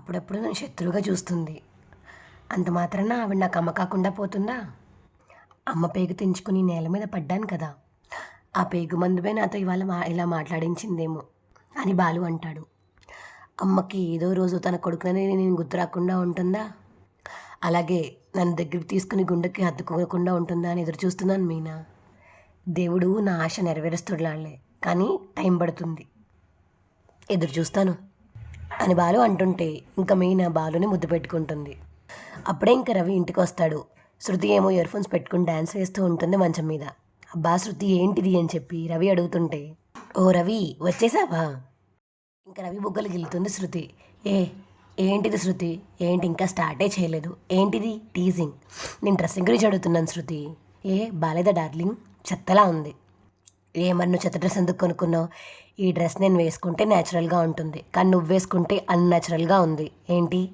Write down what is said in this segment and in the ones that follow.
అప్పుడప్పుడు నన్ను శత్రువుగా చూస్తుంది. అంత మాత్రాన ఆవిడ నాకు అమ్మ కాకుండా పోతుందా? అమ్మ పేగు తెంచుకుని నేల మీద పడ్డాను కదా. ఆ పేగు మందుపై నాతో ఇవాళ మా ఇలా మాట్లాడించిందేమో అని బాలు అంటాడు. అమ్మకి ఏదో రోజు తన కొడుకునని నేను గుర్తు రాకుండా ఉంటుందా? అలాగే నన్ను దగ్గరికి తీసుకుని గుండెకి హత్తుకోకుండా ఉంటుందా అని ఎదురు చూస్తున్నాను మీనా. దేవుడు నా ఆశ నెరవేరుస్తున్నాడులే కానీ టైం పడుతుంది. ఎదురు చూస్తాను. అని బాలు అంటుంటే ఇంకా మీనా బాలుని ముద్దు పెట్టుకుంటుంది. అప్పుడే ఇంకా రవి ఇంటికి వస్తాడు శృతి ఏమో ఇయర్ ఫోన్స్ పెట్టుకుని డ్యాన్స్ వేస్తూ ఉంటుంది మంచం మీద. అబ్బా శృతి ఏంటిది అని చెప్పి రవి అడుగుతుంటే ఓ రవి వచ్చేసావా? ఇంకా రవి బుగ్గలు గిల్లుతుంది శృతి. ఏ ఏంటిది శృతి? ఏంటి ఇంకా స్టార్టే చేయలేదు? ఏంటిది? టీజింగ్ నేను డ్రెస్సింగ్ గురించి అడుగుతున్నాను శృతి. ఏ బాలేదా డార్లింగ్? చెత్తలా ఉంది. ఏమన్నా చెత్త డ్రెస్ ఎందుకు కొనుక్కున్నావు? ఈ డ్రెస్ నేను వేసుకుంటే న్యాచురల్గా ఉంటుంది. కానీ నువ్వు వేసుకుంటే అన్యాచురల్గా ఉంది. ఏంటి?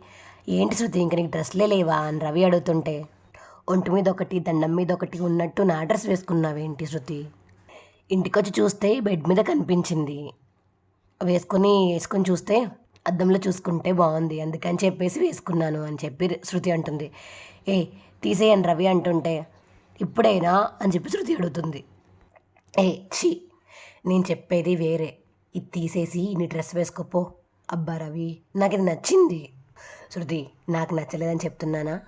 ఏంటి శృతి? ఇంక నీకు డ్రెస్లే లేవా? అని రవి అడుగుతుంటే ఒంటి మీద ఒకటి దండం మీద ఒకటి ఉన్నట్టు నా డ్రెస్ వేసుకున్నావేంటి శృతి? ఇంటికొచ్చి చూస్తే బెడ్ మీద కనిపించింది. వేసుకొని వేసుకొని చూస్తే అద్దంలో చూసుకుంటే బాగుంది. అందుకని చెప్పేసి వేసుకున్నాను అని చెప్పి శృతి అంటుంది. ఏ తీసేయని రవి అంటుంటే ఇప్పుడైనా? అని చెప్పి శృతి అడుగుతుంది. ఏ షీ నేను చెప్పేది వేరే. ఇది తీసేసి నీ డ్రెస్ వేసుకోపో. అబ్బా రవి నాకు ఇది నచ్చింది. శృతి నాకు నచ్చలేదని చెప్తున్నానా?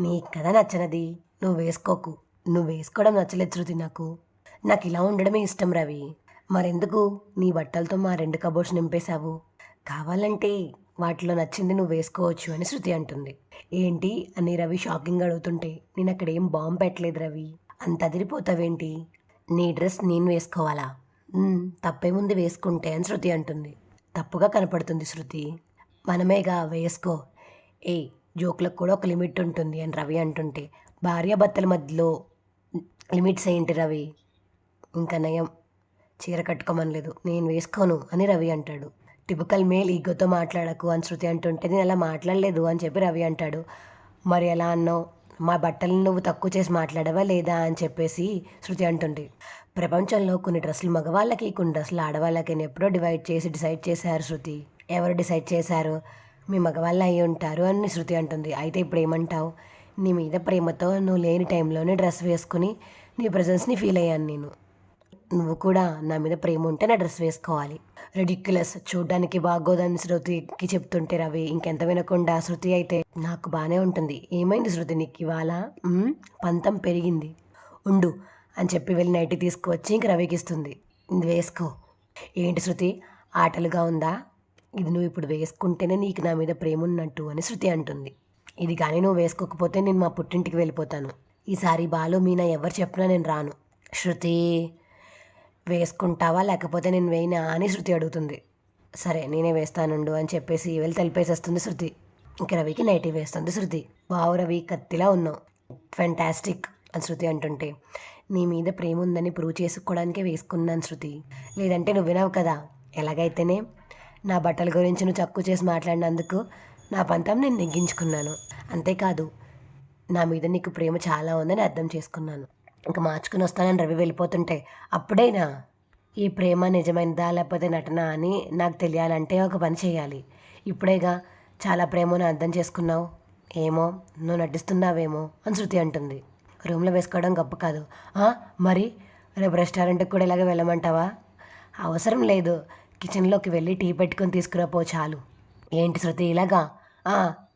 నీకు కదా నచ్చనది. నువ్వు వేసుకోకు. నువ్వు వేసుకోవడం నచ్చలేదు శృతి నాకు. నాకు ఇలా ఉండడమే ఇష్టం రవి. మరెందుకు? నీ బట్టలతో మా రెండు కబోర్డ్స్ నింపేశావు. కావాలంటే వాటిలో నచ్చింది నువ్వు వేసుకోవచ్చు అని శృతి అంటుంది. ఏంటి? అని రవి షాకింగ్ అడుగుతుంటే నేను అక్కడ ఏం బాంబు పెట్టలేదు రవి. అంత అదిరిపోతావేంటి? నీ డ్రెస్ నేను వేసుకోవాలా? తప్పేముంది వేసుకుంటే అని శృతి అంటుంది. తప్పుగా కనపడుతుంది శృతి. మనమేగా వేసుకో. ఏ జోకులకు కూడా ఒక లిమిట్ ఉంటుంది అని రవి అంటుంటే భార్యాభర్తల మధ్యలో లిమిట్స్ ఏంటి రవి? ఇంకా నయం. చీర కట్టుకోమనలేదు. నేను వేసుకోను అని రవి అంటాడు. టిపికల్ మేల్ ఈగోతో మాట్లాడకు అని శృతి అంటుంటే నేను అలా మాట్లాడలేదు అని చెప్పి రవి అంటాడు. మరి ఎలా అన్నావు? మా బట్టలను నువ్వు తక్కువ చేసి మాట్లాడవా లేదా అని చెప్పేసి శృతి అంటుంది. ప్రపంచంలో కొన్ని డ్రెస్సులు మగవాళ్ళకి కొన్ని డ్రెస్సులు ఆడవాళ్ళకి అని ఎప్పుడో డివైడ్ చేసి డిసైడ్ చేశారు శృతి. ఎవరు డిసైడ్ చేశారు? మీ మగవాళ్ళు అయి ఉంటారు అని శృతి అంటుంది. అయితే ఇప్పుడు ఏమంటావు? నీ మీద ప్రేమతో నువ్వు లేని టైంలోనే డ్రెస్ వేసుకుని నీ ప్రజెన్స్ని ఫీల్ అయ్యాను నేను. నువ్వు కూడా నా మీద ప్రేమ ఉంటే నా డ్రెస్ వేసుకోవాలి. రెడిక్యులస్ చూడ్డానికి బాగోదని శృతికి చెప్తుంటే రవి ఇంకెంత వినకుండా శృతి అయితే నాకు బాగానే ఉంటుంది. ఏమైంది శృతి నీకు ఇవాళ? పంతం పెరిగింది. ఉండు అని చెప్పి వెళ్ళి నైట్ తీసుకువచ్చి ఇంక రవికి ఇస్తుంది. ఇది వేసుకో. ఏంటి శృతి ఆటలుగా ఉందా? ఇది నువ్వు ఇప్పుడు వేసుకుంటేనే నీకు నా మీద ప్రేమ ఉన్నట్టు అని శృతి అంటుంది. ఇది కానీ నువ్వు వేసుకోకపోతే నేను మా పుట్టింటికి వెళ్ళిపోతాను. ఈసారి బాలు మీనా ఎవరు చెప్పినా నేను రాను. శృతి వేసుకుంటావా? లేకపోతే నేను వేయినా అని శృతి అడుగుతుంది. సరే నేనే వేస్తానుండు అని చెప్పేసి వెళ్ళి తెలిపేసేస్తుంది శృతి. ఇంక రవికి నైటీ వేస్తుంది శృతి. బావు రవి కత్తిలా ఉన్నావు. ఫెంటాస్టిక్ అని శృతి అంటుంటే. నీ మీద ప్రేమ ఉందని ప్రూవ్ చేసుకోవడానికే వేసుకున్నాను శృతి. లేదంటే నువ్వు వినవు కదా. ఎలాగైతేనే నా బట్టల గురించి నువ్వు చక్కు చేసి మాట్లాడినందుకు నా పంతం నేను నెగ్గించుకున్నాను. అంతేకాదు నా మీద నీకు ప్రేమ చాలా ఉందని అర్థం చేసుకున్నాను. ఇంకా మార్చుకుని వస్తానని రవి వెళ్ళిపోతుంటే అప్పుడైనా ఈ ప్రేమ నిజమైనదా లేకపోతే నటన అని నాకు తెలియాలంటే ఒక పని చేయాలి. ఇప్పుడేగా చాలా ప్రేమను అర్థం చేసుకున్నావు. ఏమో నువ్వు నటిస్తున్నావేమో అని శృతి అంటుంది. రూమ్లో వేసుకోవడం గొప్ప కాదు. మరి? రేపు రెస్టారెంట్కి కూడా ఇలాగే వెళ్ళమంటావా? అవసరం లేదు. కిచెన్లోకి వెళ్ళి టీ పెట్టుకొని తీసుకురాపో చాలు. ఏంటి శృతి ఇలాగా?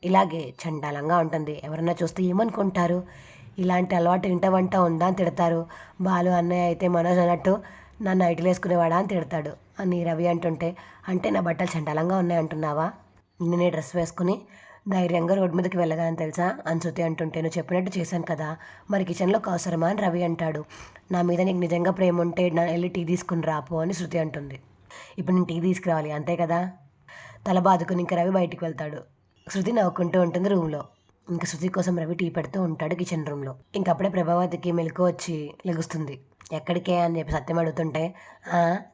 ఇలాగే చండాలంగా ఉంటుంది. ఎవరన్నా చూస్తే ఏమనుకుంటారు? ఇలాంటి అలవాటు ఇంట వంట ఉందా అని తిడతారు. బాలు అన్నయ్య అయితే మనోజ్ అన్నట్టు నన్ను ఐటీలు వేసుకునేవాడా? అని తిడతాడు. అని రవి అంటుంటే అంటే నా బట్టలు చండాలంగా ఉన్నాయి అంటున్నావా? నేనే డ్రెస్ వేసుకుని ధైర్యంగా రోడ్డు మీదకి వెళ్ళగానని తెలుసా? అని శృతి అంటుంటే నువ్వు చెప్పినట్టు చేశాను కదా మరి కిచెన్లోకి అవసరమా? అని రవి అంటాడు. నా మీద నీకు నిజంగా ప్రేమ ఉంటే నా వెళ్ళి టీ తీసుకుని రాపో? అని శృతి అంటుంది. ఇప్పుడు నేను టీ తీసుకురావాలి అంతే కదా? తల బాదుకుని ఇంకా రవి బయటికి వెళ్తాడు. శృతి నవ్వుకుంటూ ఉంటుంది రూమ్లో. ఇంకా శృతి కోసం రవి టీ పెడుతూ ఉంటాడు కిచెన్ రూమ్లో. ఇంకప్పుడే ప్రభావతికి మెలకు వచ్చి లెగుస్తుంది. ఎక్కడికే అని చెప్పి సత్యం అడుగుతుంటే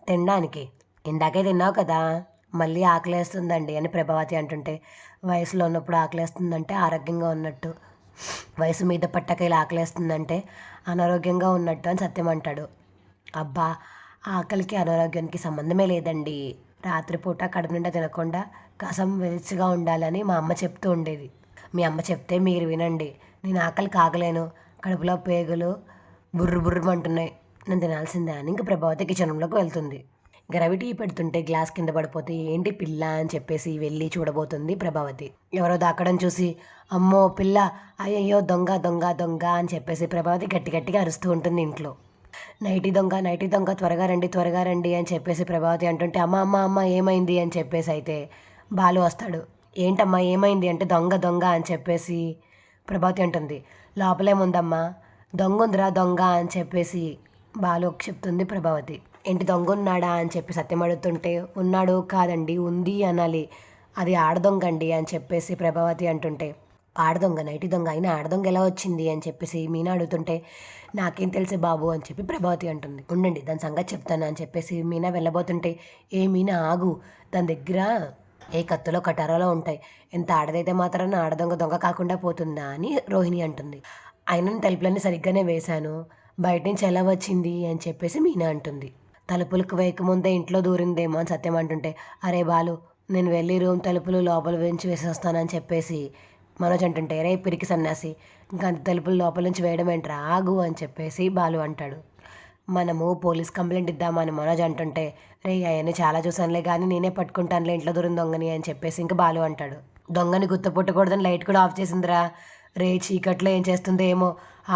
తినడానికి. ఇందాకే తిన్నావు కదా మళ్ళీ ఆకలేస్తుందండి అని ప్రభావతి అంటుంటే వయసులో ఉన్నప్పుడు ఆకలేస్తుందంటే ఆరోగ్యంగా ఉన్నట్టు. వయసు మీద పట్టక ఇలా ఆకలేస్తుందంటే అనారోగ్యంగా ఉన్నట్టు అని సత్యం అంటాడు. అబ్బా ఆకలికి అనారోగ్యానికి సంబంధమే లేదండి. రాత్రిపూట కడుపు నిండా తినకుండా కసం వెలిచిగా ఉండాలని మా అమ్మ చెప్తూ ఉండేది. మీ అమ్మ చెప్తే మీరు వినండి. నేను ఆకలి కాగలేను. కడుపులో పేగులు బుర్రు బుర్రమంటున్నాయి నేను తినాల్సిందే అని ఇంక ప్రభావతి కిచెన్లోకి వెళ్తుంది. ఇంక రవి టీ పెడుతుంటే గ్లాస్ కింద పడిపోతే ఏంటి పిల్ల అని చెప్పేసి వెళ్ళి చూడబోతుంది ప్రభావతి. ఎవరో దాకడం చూసి అమ్మో పిల్ల అయ్యయ్యో దొంగ దొంగ దొంగ అని చెప్పేసి ప్రభావతి గట్టి గట్టిగా అరుస్తూ ఉంటుంది ఇంట్లో. నైటీ దొంగ నైటీ దొంగ త్వరగా రండి త్వరగా రండి అని చెప్పేసి ప్రభావతి అంటుంటే అమ్మ అమ్మ అమ్మ ఏమైంది అని చెప్పేసి అయితే బాలు వస్తాడు. ఏంటమ్మా ఏమైంది? అంటే దొంగ దొంగ అని చెప్పేసి ప్రభావతి అంటుంది. లోపలేముందమ్మా దొంగ ఉందిరా దొంగ అని చెప్పేసి బాలు చెప్తుంది ప్రభావతి. ఏంటి దొంగ ఉన్నాడా అని చెప్పి సత్యం అడుగుతుంటే ఉన్నాడు కాదండి ఉంది అనాలి. అది ఆడదొంగ అండి అని చెప్పేసి ప్రభావతి అంటుంటే ఆడదొంగ నైటి దొంగ అయినా ఆడదొంగ ఎలా వచ్చింది? అని చెప్పేసి మీనా అడుగుతుంటే నాకేం తెలుసు బాబు అని చెప్పి ప్రభావతి అంటుంది. ఉండండి దాని సంగతి చెప్తాను అని చెప్పేసి మీనా వెళ్ళబోతుంటే ఏ మీనా ఆగు దాని దగ్గర ఏ కత్తులో కటారాలో ఉంటాయి. ఎంత ఆడదైతే మాత్రాన ఆడదొంగ దొంగ కాకుండా పోతుందా అని రోహిణి అంటుంది. అయిన తలుపులన్నీ సరిగ్గానే వేశాను. బయట నుంచి ఎలా వచ్చింది? అని చెప్పేసి మీనా అంటుంది. తలుపులకు వేయకముందే ఇంట్లో దూరిందేమో అని సత్యం అంటుంటే అరే బాలు నేను వెళ్ళి రూమ్ తలుపులు లోపల వేయించి వేసేస్తానని చెప్పేసి మనోజ్ అంటుంటే రే పిరికి సన్యాసి ఇంకా అంత తలుపులు లోపల నుంచి వేయడం ఏంట్రా? ఆగు అని చెప్పేసి బాలు అంటాడు. మనము పోలీస్ కంప్లైంట్ ఇద్దామని మనోజ్ అంటుంటే రే అవన్నీ చాలా చూసానులే కానీ నేనే పట్టుకుంటానులే ఇంట్లో దూరం దొంగని అని చెప్పేసి ఇంకా బాలు అంటాడు. దొంగని గుర్తుపట్టకూడదని లైట్ కూడా ఆఫ్ చేసిందిరా. రే చీకట్లో ఏం చేస్తుందో ఏమో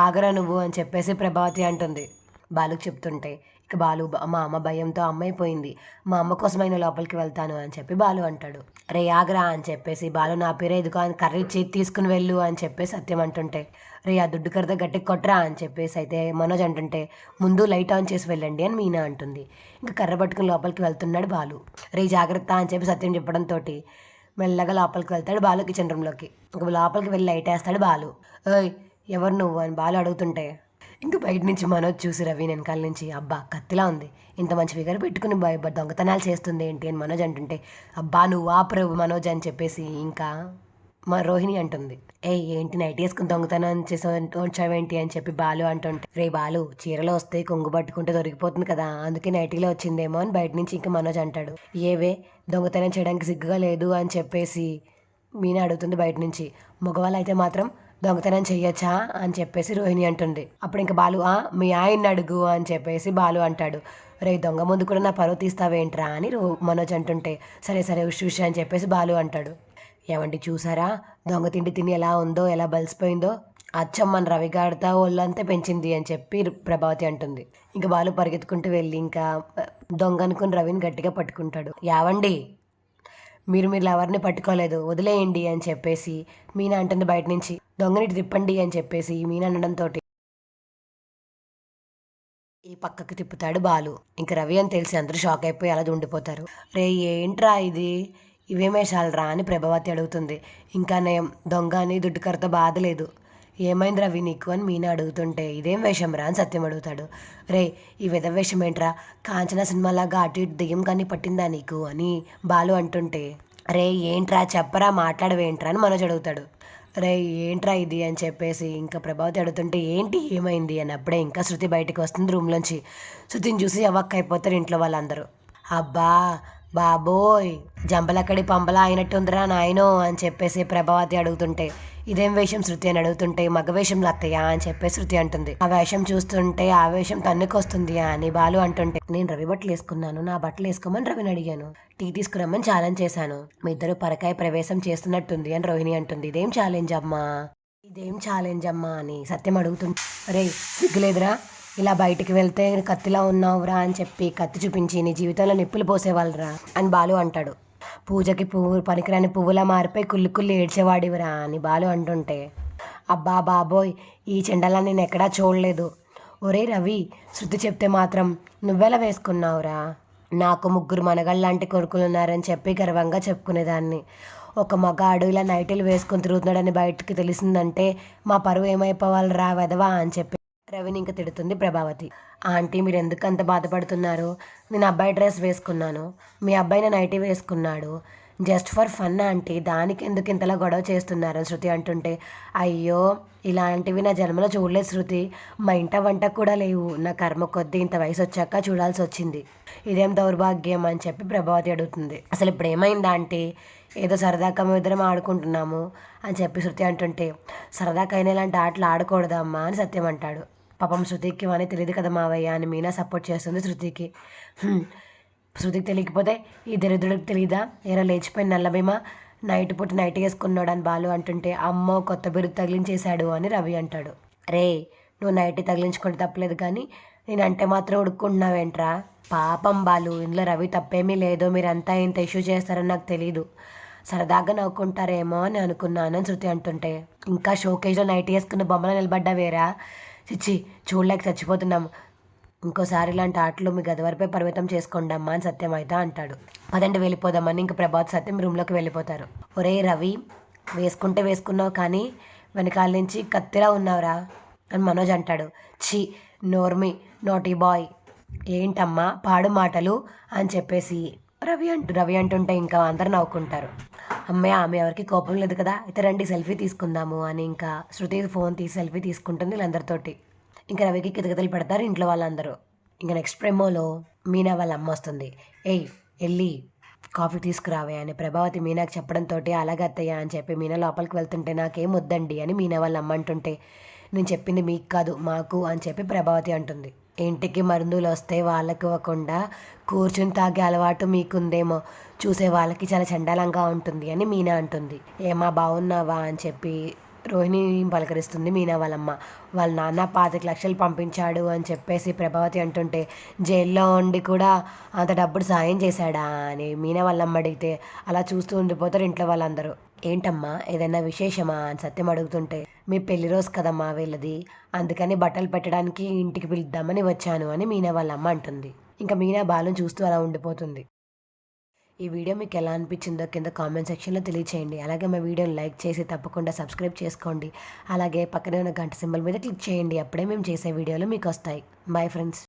ఆగరా నువ్వు అని చెప్పేసి ప్రభావతి అంటుంది. బాలుకు చెప్తుంటే ఇక బాలు మా అమ్మ భయంతో అమ్మైపోయింది. మా అమ్మ కోసమైన లోపలికి వెళ్తాను అని చెప్పి బాలు అంటాడు. రే ఆగరా అని చెప్పేసి బాలు నా పేరే ఇదిగో అని కర్రీ చేతి తీసుకుని వెళ్ళు అని చెప్పేసి సత్యం అంటుంటే రే ఆ దుడ్డు కర్రతో గట్టి కొట్టరా అని చెప్పేసి అయితే మనోజ్ అంటుంటే ముందు లైట్ ఆన్ చేసి వెళ్ళండి అని మీనా అంటుంది. ఇంకా కర్ర పట్టుకుని లోపలికి వెళ్తున్నాడు బాలు. రే జాగ్రత్త అని చెప్పి సత్యం చెప్పడంతో మెల్లగా లోపలికి వెళ్తాడు బాలు కిచెన్ రూమ్లోకి. ఇంకా లోపలికి వెళ్ళి లైట్ వేస్తాడు బాలు. ఏయ్ ఎవరు నువ్వు? అని బాలు అడుగుతుంటే ఇంకా బయట నుంచి మనోజ్ చూసి రవి వెనకాల నుంచి అబ్బా కత్తిలా ఉంది. ఇంత మంచి ఫిగర్ పెట్టుకుని భయ దొంగతనాలు చేస్తుంది ఏంటి? అని మనోజ్ అంటుంటే అబ్బా నువ్వు ఆ ప్రభు మనోజ్ అని చెప్పేసి ఇంకా మా రోహిణి అంటుంది. ఏ ఏంటి నైట్ వేసుకుని దొంగతనం చేసి వచ్చావేంటి అని చెప్పి బాలు అంటుంటే రే బాలు చీరలో వస్తే కొంగు పట్టుకుంటే దొరికిపోతుంది కదా అందుకే నైటీలో వచ్చిందేమో అని బయట నుంచి ఇంకా మనోజ్ అంటాడు. ఏవే దొంగతనం చేయడానికి సిగ్గుగా లేదు అని చెప్పేసి మీనా అడుగుతుంది బయట నుంచి. మగవాళ్ళు అయితే మాత్రం దొంగతనం చెయ్యొచ్చా అని చెప్పేసి రోహిణి అంటుంది. అప్పుడు ఇంకా బాలు ఆ మీ ఆయన్ని అడుగు అని చెప్పేసి బాలు అంటాడు. రే దొంగ ముందు కూడా నా పరువు తీస్తావేంట్రా? అని రో మనోజ్ అంటుంటే సరే సరే ఉష్ ఉష్ అని చెప్పేసి బాలు అంటాడు. ఏమండి చూసారా? దొంగ తిండి తిని ఎలా ఉందో ఎలా బలిసిపోయిందో? అచ్చం మన రవిగాడితో ఒళ్ళంతా పెంచింది అని చెప్పి ప్రభావతి అంటుంది. ఇంకా బాలు పరిగెత్తుకుంటూ వెళ్ళి ఇంకా దొంగ అనుకుని రవిని గట్టిగా పట్టుకుంటాడు. యావండి మీరు మీరు ఎవరిని పట్టుకోలేదు వదిలేయండి అని చెప్పేసి మీనా అంటుంది బయట నుంచి. దొంగని తిప్పండి అని చెప్పేసి మీనా అనడంతో ఈ పక్కకు తిప్పుతాడు బాలు. ఇంక రవి అని తెలిసి అందరూ షాక్ అయిపోయి అలా ఉండిపోతారు రే ఏంట్రా ఇది? ఇవేమేషాలరా అని ప్రభావతి అడుగుతుంది. ఇంకా నయం దొంగ అని దుడ్డుకరతో బాధ లేదు. ఏమైంది రవి నీకు అని మీనా అడుగుతుంటే ఇదేం వేషం రా అని సత్యం అడుగుతాడు. రే ఈ విధ వేషం ఏంట్రా కాంచన సినిమాలాగా అటు ఇటు దెయ్యం కానీ పట్టిందా నీకు అని బాలు అంటుంటే రే ఏంట్రా? చెప్పరా మాట్లాడవేంట్రా అని మనోజ్ అడుగుతాడు. రే ఏంట్రా ఇది అని చెప్పేసి ఇంకా ప్రభావతి అడుగుతుంటే ఏంటి ఏమైంది అని అప్పుడే ఇంకా శృతి బయటకు వస్తుంది రూమ్లోంచి. శృతిని చూసి అవ్వక్క అయిపోతారు ఇంట్లో వాళ్ళందరూ. అబ్బా బాబోయ్ జంబలక్కడి పంబల అయినట్టుందిరా నాయనో అని చెప్పేసి ప్రభావతి అడుగుతుంటే ఇదేం వేషం శృతి? అని అడుగుతుంటే మగ వేషం లత్తయ్య అని చెప్పేసి శృతి అంటుంది. ఆ వేషం చూస్తుంటే ఆ వేషం తన్నుకొస్తుంది అని బాలు అంటుంటే నేను రవి బట్టలు వేసుకున్నాను నా బట్టలు వేసుకోమని రవిని అడిగాను. టీ తీసుకురమ్మని ఛాలెంజ్ చేశాను. మీ ఇద్దరు పరకాయ ప్రవేశం చేస్తున్నట్టుంది అని రోహిణి అంటుంది. ఇదేం ఛాలెంజ్ అమ్మా? ఇదేం ఛాలెంజ్ అమ్మా? అని సత్యం అడుగుతుంది రే సిగ్గులేదురా. ఇలా బయటికి వెళ్తే కత్తిలా ఉన్నావురా అని చెప్పి కత్తి చూపించి నీ జీవితంలో నిప్పులు పోసేవాళ్ళరా అని బాలు అంటాడు. పూజకి పువ్వు పనికిరాని పువ్వులా మారిపోయి కుళ్ళి కుళ్ళి ఏడ్చేవాడివిరా అని బాలు అంటుంటే. అబ్బా బాబోయ్ ఈ చెండలా నేను ఎక్కడా చూడలేదు. ఒరే రవి శృతి చెప్తే మాత్రం నువ్వెలా వేసుకున్నావురా? నాకు ముగ్గురు మనగాళ్ళలాంటి కొడుకులు ఉన్నారని చెప్పి గర్వంగా చెప్పుకునేదాన్ని. ఒక మగాడు ఇలా నైటీలు వేసుకుని తిరుగుతున్నాడని బయటకు తెలిసిందంటే మా పరువు ఏమైపోవాలిరా వెదవా అని చెప్పి రవిని ఇంకా తిడుతుంది ప్రభావతి. ఆంటీ మీరు ఎందుకు అంత బాధపడుతున్నారు? నేను అబ్బాయి డ్రెస్ వేసుకున్నాను. మీ అబ్బాయిని నైటీ వేసుకున్నాడు. జస్ట్ ఫర్ ఫన్ ఆంటీ దానికి ఎందుకు ఇంతలా గొడవ చేస్తున్నారు? శృతి అంటుంటే అయ్యో ఇలాంటివి నా జన్మలో చూడలేదు శృతి. మా ఇంట వంట కూడా లేవు. నా కర్మ కొద్దీ ఇంత వయసు వచ్చాక చూడాల్సి వచ్చింది. ఇదేం దౌర్భాగ్యం? అని చెప్పి ప్రభావతి అడుగుతుంది. అసలు ఇప్పుడు ఏమైందా ఆంటీ? ఏదో సరదాగా మేము ఇద్దరం ఆడుకుంటున్నాము అని చెప్పి శృతి అంటుంటే సరదాకైనా ఇలాంటి ఆటలు ఆడకూడదమ్మా అని సత్యం అంటాడు. పాపం శృతికి అని తెలియదు కదా మావయ్య అని మీనా సపోర్ట్ చేస్తుంది శృతికి. శృతికి తెలియకపోతే ఈ దరిద్రుడికి తెలియదా ఎరా లేచిపోయిన నల్లభీమ నైట్ పూట నైట్ వేసుకున్నాడు అని బాలు అంటుంటే అమ్మో కొత్త బిరుదు తగిలించేశాడు అని రవి అంటాడు. రే నువ్వు నైట్ తగిలించుకుంటే తప్పలేదు కానీ నేనంటే మాత్రం ఉడుక్కుంటున్నావేంట్రా? పాపం బాలు ఇందులో రవి తప్పేమీ లేదో. మీరంతా ఇంత ఇష్యూ చేస్తారని నాకు తెలియదు సరదాగా నవ్వుకుంటారేమో అని అనుకున్నాను అని శృతి అంటుంటే. ఇంకా షోకేజ్లో నైట్ వేసుకున్న బొమ్మలు నిలబడ్డావేరా? చిచ్చి చూడలేక చచ్చిపోతున్నాం ఇంకోసారి ఇలాంటి ఆటలు మీ గదివరపై పరిమితం చేసుకోండి అమ్మా అని సత్యం అయితే అంటాడు. పదండి వెళ్ళిపోదామని ఇంక ప్రభాత్ సత్యం రూమ్లోకి వెళ్ళిపోతారు. ఒరే రవి వేసుకుంటే వేసుకున్నావు కానీ వెనకాల నుంచి కత్తిలా ఉన్నావురా అని మనోజ్ అంటాడు. ఛీ నోర్మి నోటీ బాయ్. ఏంటమ్మా పాడు మాటలు అని చెప్పేసి రవి అంటూ రవి అంటుంటే ఇంకా అందరు నవ్వుకుంటారు. అమ్మయ్య ఆమె ఎవరికి కోపం లేదు కదా అయితే రండి సెల్ఫీ తీసుకుందాము అని ఇంకా శృతి ఫోన్ తీసి సెల్ఫీ తీసుకుంటుంది వీళ్ళందరితోటి. ఇంకా రవికి కితకితలు పెడతారు ఇంట్లో వాళ్ళందరూ. ఇంకా నెక్స్ట్ ప్రేమోలో మీనా వాళ్ళ అమ్మ వస్తుంది. ఏయ్ వెళ్ళి కాఫీ తీసుకురావే అని ప్రభావతి మీనాకు చెప్పడంతో అలాగే అత్తయ్య అని చెప్పి మీనా లోపలికి వెళ్తుంటే నాకేం వద్దండి అని మీనా వాళ్ళ అమ్మ అంటుంటే నేను చెప్పింది మీకు కాదు మాకు అని చెప్పి ప్రభావతి అంటుంది. ఇంటికి మరుందులు వస్తే వాళ్ళకి ఇవ్వకుండా కూర్చుని తాగే అలవాటు మీకుందేమో. చూసే వాళ్ళకి చాలా చండాలంగా ఉంటుంది అని మీనా అంటుంది. ఏమా బాగున్నావా అని చెప్పి రోహిణి పలకరిస్తుంది మీనా వాళ్ళమ్మ. వాళ్ళ నాన్న పాతిక లక్షలు పంపించాడు అని చెప్పేసి ప్రభావతి అంటుంటే జైల్లో ఉండి కూడా అంత డబ్బులు సాయం చేశాడా? అని మీనా వాళ్ళమ్మ అడిగితే అలా చూస్తూ ఉండిపోతారు ఇంట్లో వాళ్ళందరూ. ఏంటమ్మా ఏదైనా విశేషమా అని సత్యం అడుగుతుంటే మీ పెళ్ళి రోజు కదమ్మా వీళ్ళది? అందుకని బట్టలు పెట్టడానికి ఇంటికి పిలుద్దామని వచ్చాను అని మీనా వాళ్ళ అమ్మ అంటుంది. ఇంకా మీనా బాలను చూస్తూ అలా ఉండిపోతుంది. ఈ వీడియో మీకు ఎలా అనిపించిందో కింద కామెంట్ సెక్షన్లో తెలియచేయండి. అలాగే మా వీడియోని లైక్ చేసి తప్పకుండా సబ్స్క్రైబ్ చేసుకోండి. అలాగే పక్కనే ఉన్న గంట సింబల్ మీద క్లిక్ చేయండి. అప్పుడే మేము చేసే వీడియోలు మీకు వస్తాయి. Bye friends.